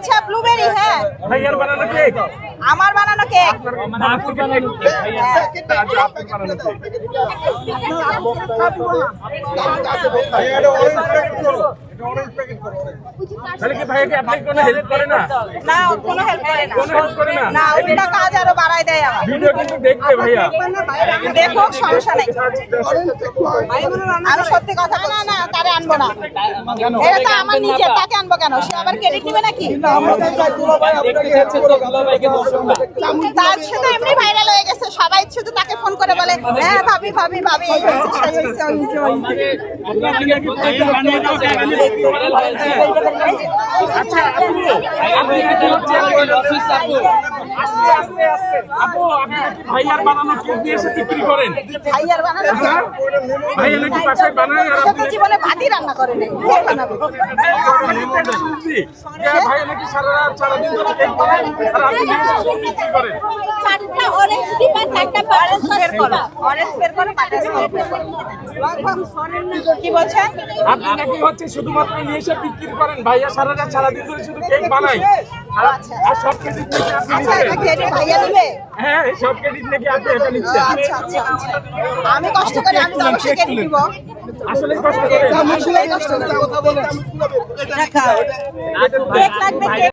আচ্ছা ব্লুবেরি হ্যাঁ। ভাইয়ার বানানো কেক আমার বানানো কেক মানে বানানো কেক বানানো কেক তাহলে কি ভাইয়াকে আপনি কোনো হেল্প করে না? না কোনো হেল্প করে না। কোনো হেল্প করে না? না উল্টা কাজ আরও বাড়াই দেয় আমার। ভিডিও কিন্তু দেখবে ভাইয়া। দেখো সমস্যা নেই। আমি সত্যি কথা না না আনব না। এটা তো আমার নিজের তাকে আনব কেন? সে আবার ক্রেডিট নিবে নাকি? তার শুধু এমনি ভাইরাল হয়ে গেছে। সবাই শুধু তাকে ফোন করে বলে হ্যাঁ ভাবি ভাবি ভাবি এই হয়েছে সেই হয়েছে ওই হয়েছে, ওই আচ্ছা আপু আপনি কি হচ্ছে আস্তে আপু আপনি কি ভাইয়ার বানানো কেক দিয়ে এসে বিক্রি করেন? ভাইয়ার বানানো? ভাইয়া নাকি বাসায় বানায় আর সে জীবনে ভাতই রান্না করে নেই। বানাবে? আপনি শুনছি যে ভাইয়া নাকি সারা রাত সারাদিন ধরে কেক বানায় আর আপনি নিয়ে এসে শুধু বিক্রি করেন? চারটা অরেঞ্জ দিবা চারটা অরেঞ্জ বের করো অরেঞ্জ বের করো বাটার কি বলছেন? আপনি নাকি হচ্ছে শুধুমাত্র নিয়ে এসে বিক্রি করেন? ভাইয়া সারা রাত সারাদিন ধরে শুধু কেক বানায়। আর আচ্ছা। সব ক্রেডিট নাকি আপনি আচ্ছা নিচ্ছেন? ক্রেডিট ভাইয়া দিবে? হ্যাঁ সব ক্রেডিট নাকি আপনি এটা নিচ্ছেন? আচ্ছা আচ্ছা। আমি কষ্ট করে আমি তো অবশ্যই ক্রেডিট দিব। আসলে কষ্ট করে। আসলেই কষ্ট করে। কেক লাগবে কেক